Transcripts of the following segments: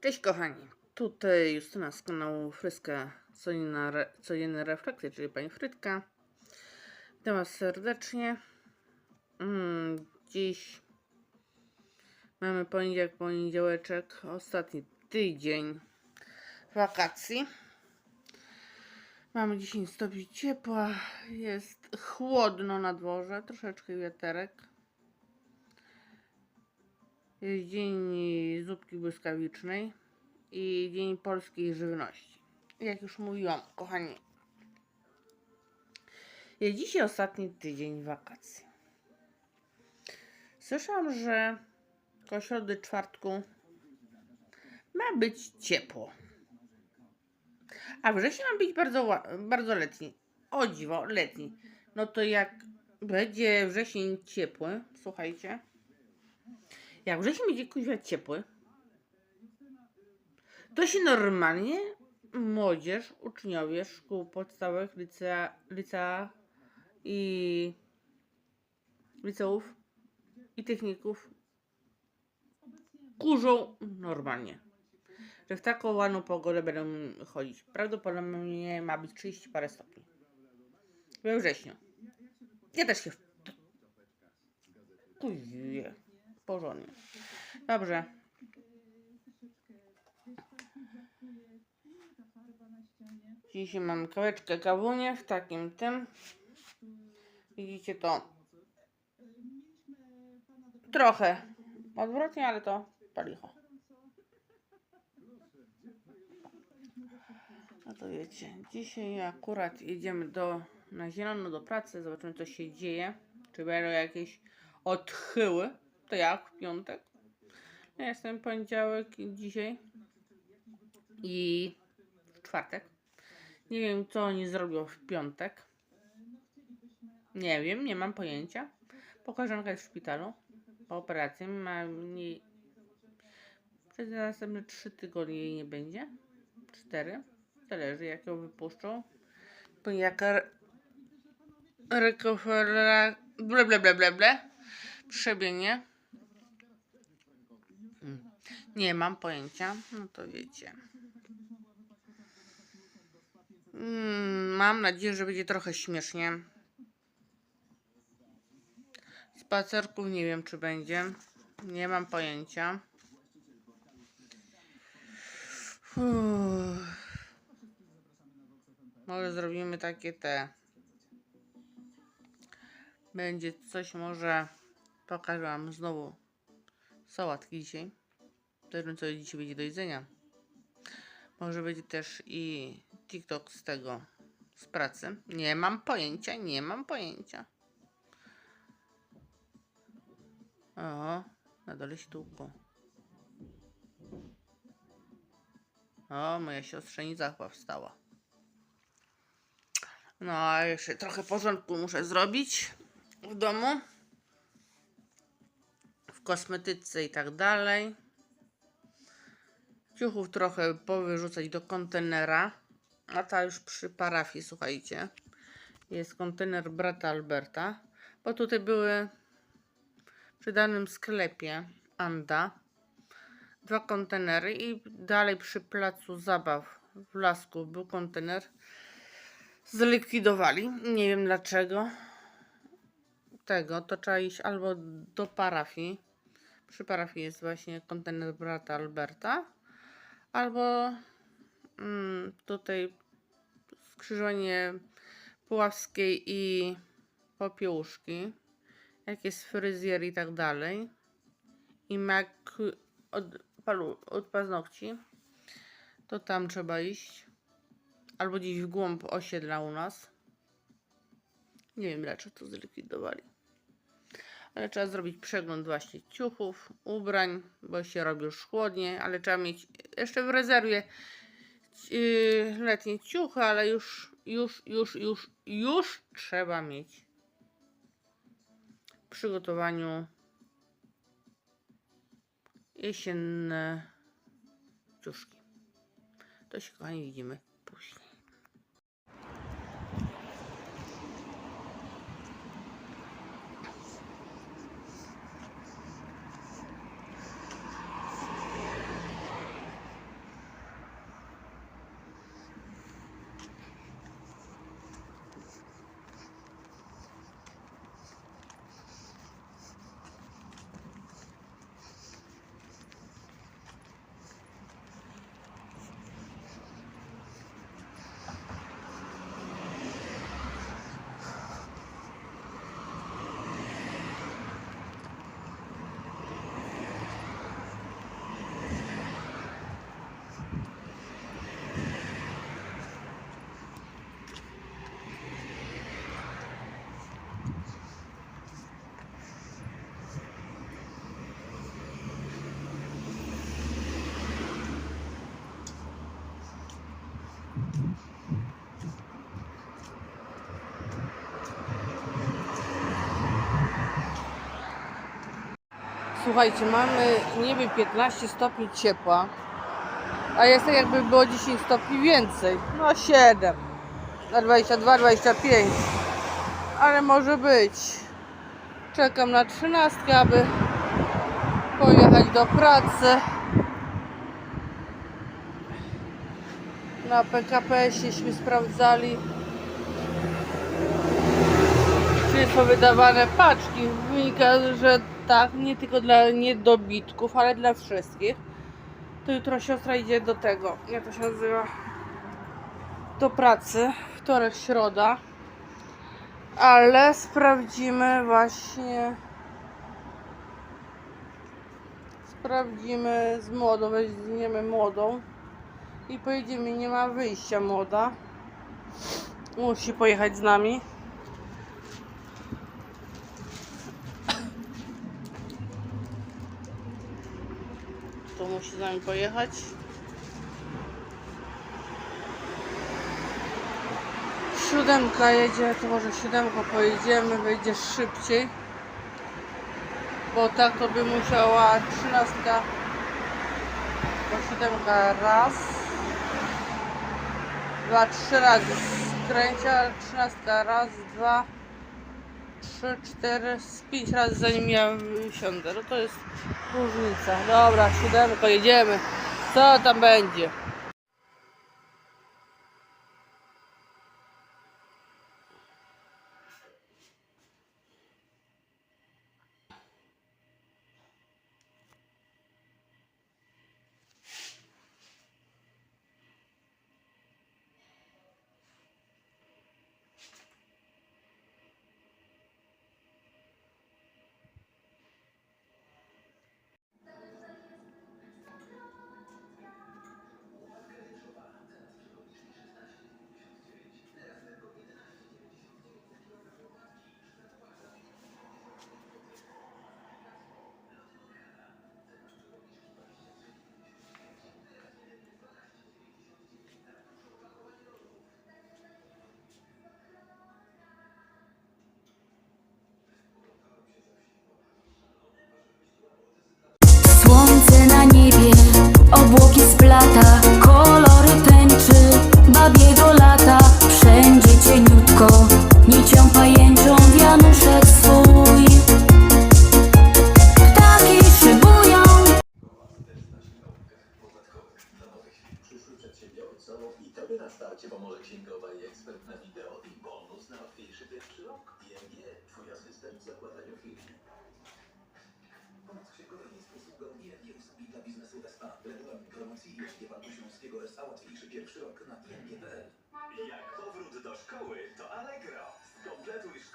Cześć kochani, tutaj Justyna z kanału Fryska Codzienne Refleksje, czyli Pani Frytka. Witam Was serdecznie. Mm, dziś mamy poniedziałek, poniedziałeczek, ostatni tydzień wakacji. Mamy 10 stopni ciepła, jest chłodno na dworze, troszeczkę wiaterek. Jest dzień zupki błyskawicznej i dzień polskiej żywności. Jak już mówiłam, kochani, jest dzisiaj ostatni tydzień wakacji. Słyszałam, że koło środy czwartku ma być ciepło. A wrzesień ma być bardzo, bardzo letni. O dziwo, letni. No to jak będzie wrzesień ciepły, słuchajcie, jak wrzesień będzie kuźwa ciepły, to się normalnie młodzież, uczniowie szkół podstawowych, licea, licea i liceów i techników kurzą normalnie. Że w taką ładną pogodę będą chodzić. Prawdopodobnie ma być 30 parę stopni. We wrześniu. Ja też się w... Kuźwie. Porządnie. Dobrze. Dzisiaj mam kaweczkę kawunię w takim tym. Widzicie to trochę odwrotnie, ale to palicho. No to wiecie, dzisiaj akurat jedziemy do, na zielono do pracy, zobaczymy co się dzieje. Czy będą jakieś odchyły. To jak piątek? Ja jestem poniedziałek dzisiaj i w czwartek. Nie wiem, co oni zrobią w piątek. Nie wiem, nie mam pojęcia. Bo koleżanka jest w szpitalu po operacji. Ma mniej... Przez następne trzy tygodnie jej nie będzie. Cztery. Zależy, jak ją wypuszczą. Bo jaka rekofera... Ble, ble, ble, ble, ble. Przebienie. Nie mam pojęcia. No to wiecie. Mm, Mam nadzieję, że będzie trochę śmiesznie. Spacerków nie wiem, czy będzie. Nie mam pojęcia. Uff. Może zrobimy takie te. Będzie coś, może pokażę Wam znowu sałatki dzisiaj. Zobaczymy, co dzisiaj będzie do jedzenia. Może będzie też i TikTok z tego, z pracy. Nie mam pojęcia, nie mam pojęcia. O, na dole śtółku. O, moja siostrzenica chyba wstała. No, a jeszcze trochę porządku muszę zrobić w domu. W kosmetyce i tak dalej. Ciuchów trochę powyrzucać do kontenera. A ta już przy parafii, słuchajcie. Jest kontener brata Alberta. Bo tutaj były przy danym sklepie Anda dwa kontenery i dalej przy placu zabaw w Lasku był kontener. Zlikwidowali. Nie wiem dlaczego. Tego to trzeba iść albo do parafii. Przy parafii jest właśnie kontener brata Alberta. Albo mm, tutaj skrzyżowanie Puławskiej i Popiełuszki. Jak jest fryzjer i tak dalej. I mak od, od paznokci. To tam trzeba iść. Albo gdzieś w głąb osiedla u nas. Nie wiem dlaczego to zlikwidowali. Ale trzeba zrobić przegląd właśnie ciuchów, ubrań, bo się robi już chłodnie, ale trzeba mieć jeszcze w rezerwie yy, letnie ciuchy, ale już, już, już, już, już trzeba mieć w przygotowaniu jesienne ciuszki. To się kochani widzimy później. Słuchajcie, mamy niby 15 stopni ciepła, a jest tak jakby było 10 stopni więcej. No 7, na 22, 25, ale może być. Czekam na 13, aby pojechać do pracy. Na PKP-sieśmy sprawdzali, czy są wydawane paczki. Wynika, że tak, nie tylko dla niedobitków, ale dla wszystkich. To jutro siostra idzie do tego, jak to się nazywa, do pracy, wtorek, środa. Ale sprawdzimy właśnie, sprawdzimy z młodą, weźmiemy młodą i pojedziemy, nie ma wyjścia młoda. Musi pojechać z nami. Musi z nami pojechać. Siódemka jedzie, to może siódemką pojedziemy, wyjdzie szybciej. Bo tak to by musiała trzynastka, bo siódemka raz, dwa, trzy razy skręcia, trzynastka raz, dwa, trzy, cztery, z pięć razy zanim ja siądę. No to jest różnica. Dobra, siódemko, jedziemy. Co tam będzie?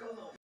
Ou não?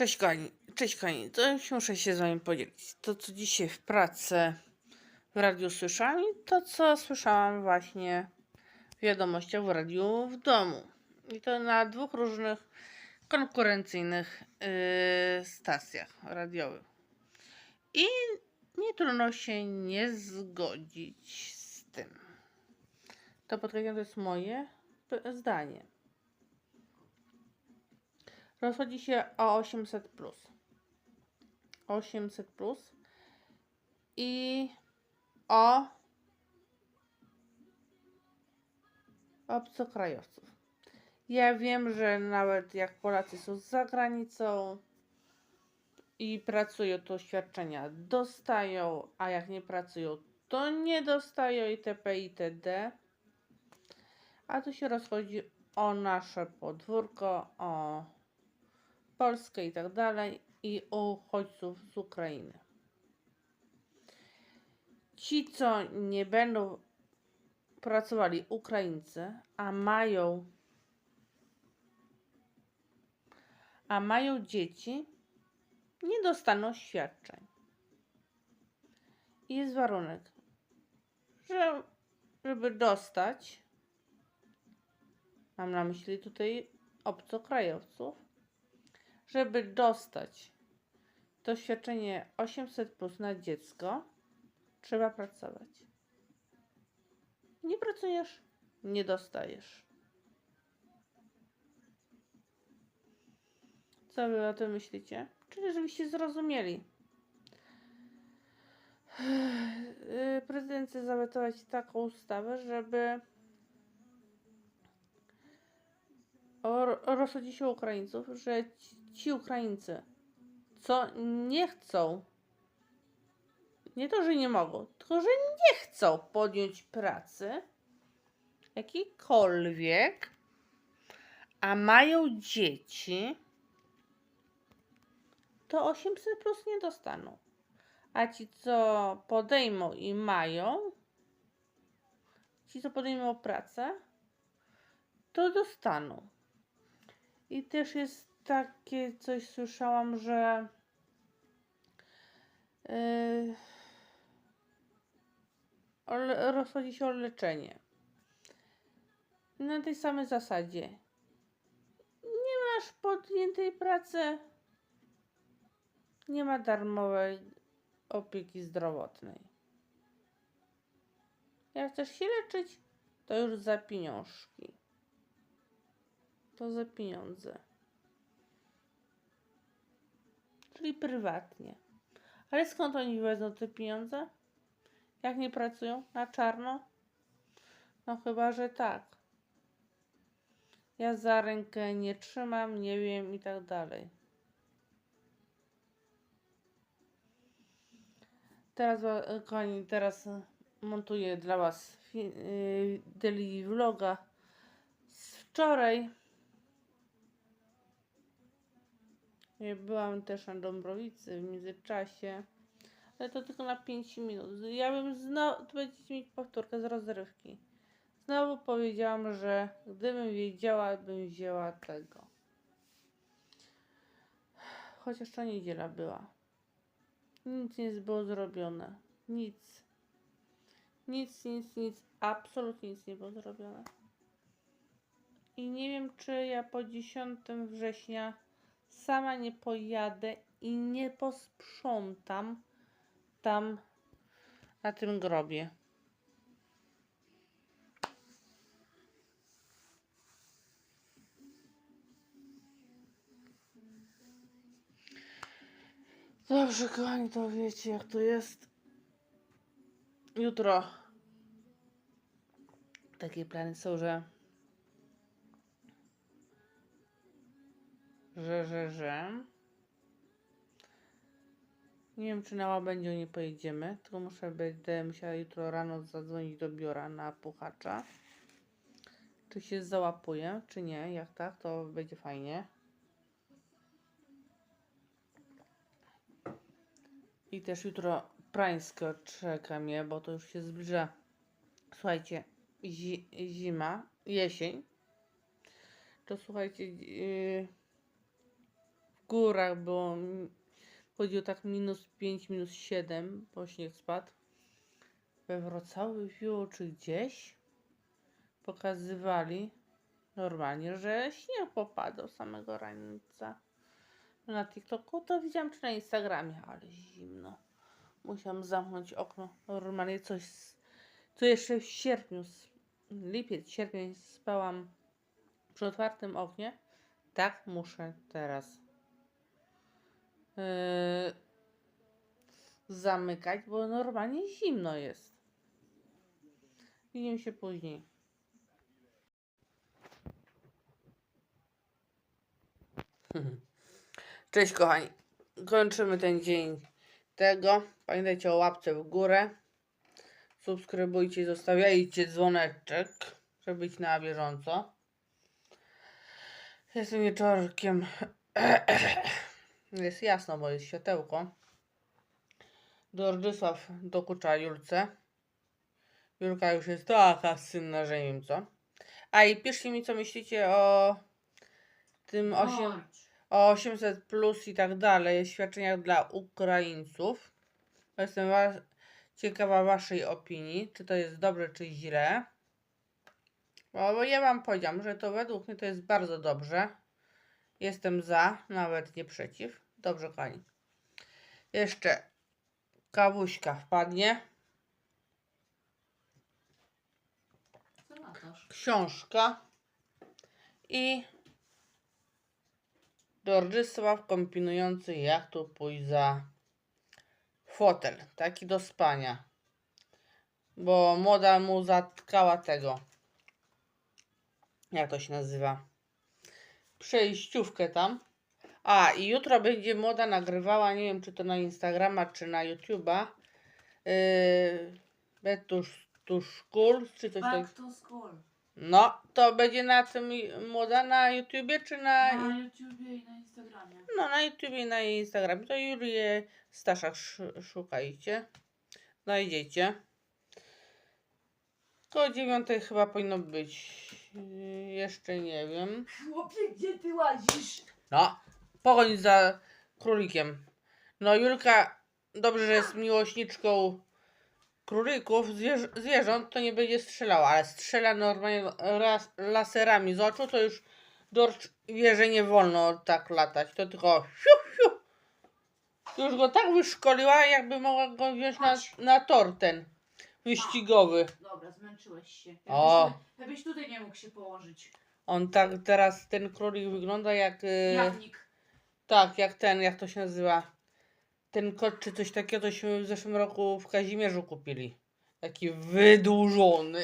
Cześć kochani, cześć kochani, to już muszę się z wami podzielić. To co dzisiaj w pracy w radiu słyszałam i to co słyszałam właśnie w wiadomościach w radiu w domu. I to na dwóch różnych konkurencyjnych yy, stacjach radiowych. I nie trudno się nie zgodzić z tym. To podkreślam, to jest moje zdanie. Rozchodzi się o 800 plus. 800 plus i o obcokrajowców. Ja wiem, że nawet jak Polacy są za granicą i pracują, to świadczenia dostają, a jak nie pracują, to nie dostają itp. itd. A tu się rozchodzi o nasze podwórko, o Polskę i tak dalej i uchodźców z Ukrainy. Ci, co nie będą pracowali Ukraińcy, a mają a mają dzieci, nie dostaną świadczeń. Jest warunek, że żeby dostać, mam na myśli tutaj obcokrajowców, żeby dostać to świadczenie 800 plus na dziecko, trzeba pracować. Nie pracujesz, nie dostajesz. Co wy o tym myślicie? Czyli żebyście zrozumieli. Yy, Prezydent chce zawetować taką ustawę, żeby rozchodzi się Ukraińców, że ci, ci Ukraińcy, co nie chcą, nie to, że nie mogą, tylko że nie chcą podjąć pracy jakiejkolwiek, a mają dzieci, to 800 plus nie dostaną. A ci, co podejmą i mają, ci, co podejmą pracę, to dostaną. I też jest takie coś, słyszałam, że yy, rozchodzi się o leczenie. Na tej samej zasadzie. Nie masz podjętej pracy, nie ma darmowej opieki zdrowotnej. Jak chcesz się leczyć, to już za pieniążki. To za pieniądze. Czyli prywatnie. Ale skąd oni wezmą te pieniądze? Jak nie pracują? Na czarno? No chyba, że tak. Ja za rękę nie trzymam, nie wiem i tak dalej. Teraz, wa- kochani, teraz e, montuję dla Was y, daily vloga z wczoraj. Byłam też na Dąbrowicy w międzyczasie, ale to tylko na 5 minut. Ja bym znowu, to będziecie mieć powtórkę z rozrywki. Znowu powiedziałam, że gdybym wiedziała, bym wzięła tego. Chociaż to niedziela była. Nic nie było zrobione. Nic. Nic, nic, nic. Absolutnie nic nie było zrobione. I nie wiem, czy ja po 10 września sama nie pojadę i nie posprzątam tam na tym grobie. Dobrze, kochani, to wiecie jak to jest. Jutro takie plany są, że że, że, że nie wiem, czy na łabędziu nie pojedziemy, tylko muszę będę musiała jutro rano zadzwonić do biura na puchacza. Czy się załapuje, czy nie. Jak tak, to będzie fajnie. I też jutro prańsko czeka mnie, bo to już się zbliża. Słuchajcie, zi zima, jesień. To słuchajcie, yy, górach mi- chodziło tak minus 5, minus 7, bo śnieg spadł. We Wrocławiu czy gdzieś pokazywali normalnie, że śnieg popadał samego rańca na TikToku, to widziałam czy na Instagramie, ale zimno. Musiałam zamknąć okno. Normalnie coś. s- Tu jeszcze w sierpniu, lipiec, sierpień spałam przy otwartym oknie. Tak muszę teraz. Yy, zamykać, bo normalnie zimno jest. Widzimy się później. Cześć kochani. Kończymy ten dzień tego. Pamiętajcie o łapce w górę. Subskrybujcie, zostawiajcie dzwoneczek, żeby być na bieżąco. Jestem wieczorkiem. Jest jasno, bo jest światełko. Dordzysław dokucza Julce. Julka już jest taka synna, że nie wiem co. A i piszcie mi, co myślicie o tym 8, o 800 plus i tak dalej, świadczeniach dla Ukraińców. Jestem wa ciekawa Waszej opinii, czy to jest dobre, czy źle. Bo, bo ja Wam powiedziałam, że to według mnie to jest bardzo dobrze. Jestem za, nawet nie przeciw. Dobrze, kochani. Jeszcze kawuśka wpadnie. Książka i Dordzysław kombinujący jak tu pójść za fotel, taki do spania. Bo młoda mu zatkała tego. Jak to się nazywa? Przejściówkę tam. A, i jutro będzie młoda nagrywała, nie wiem czy to na Instagrama, czy na YouTube'a. Yy, Betusz Tuszkul, czy coś takiego. Back to school. No, to będzie na tym młoda na YouTubie czy na. Na YouTubie i na Instagramie. No, na YouTubie i na Instagramie. To Julię Staszak sz- szukajcie. Znajdziecie. Koło dziewiątej chyba powinno być. Yy, Jeszcze nie wiem. Chłopie, gdzie ty łazisz? No, pogoń za królikiem. No, Julka, dobrze, że jest miłośniczką królików, zwierz- zwierząt, to nie będzie strzelała, ale strzela normalnie ras- laserami z oczu, to już Dorcz wie, że nie wolno tak latać, to tylko siu, siu. Już go tak wyszkoliła, jakby mogła go wziąć na, na tor ten wyścigowy. Dobra, zmęczyłeś się. Jakbyś, O. tu- jakbyś tutaj nie mógł się położyć. On tak teraz, ten królik wygląda jak... y, Jawnik. Tak, jak ten, jak to się nazywa? Ten kot czy coś takiego, tośmy w zeszłym roku w Kazimierzu kupili. Taki wydłużony.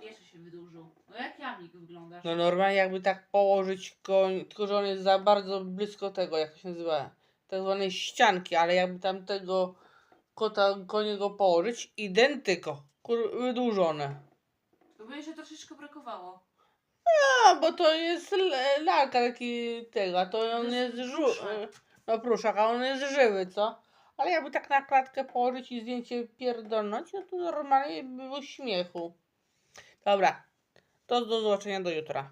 Jeszcze się wydłużył. No jak jamnik wyglądasz? No normalnie jakby tak położyć koń, tylko że on jest za bardzo blisko tego, jak to się nazywa, tak zwanej ścianki, ale jakby tam tego kota koniego położyć, identyko, kur, wydłużone. By jeszcze troszeczkę brakowało. A, bo to jest l- lalka taki tego, a to on To jest jest żu... pruszak. No pruszak, a on jest żywy, co? Ale jakby tak na klatkę położyć i zdjęcie pierdolnąć, no to normalnie by było śmiechu. Dobra, to do zobaczenia do jutra.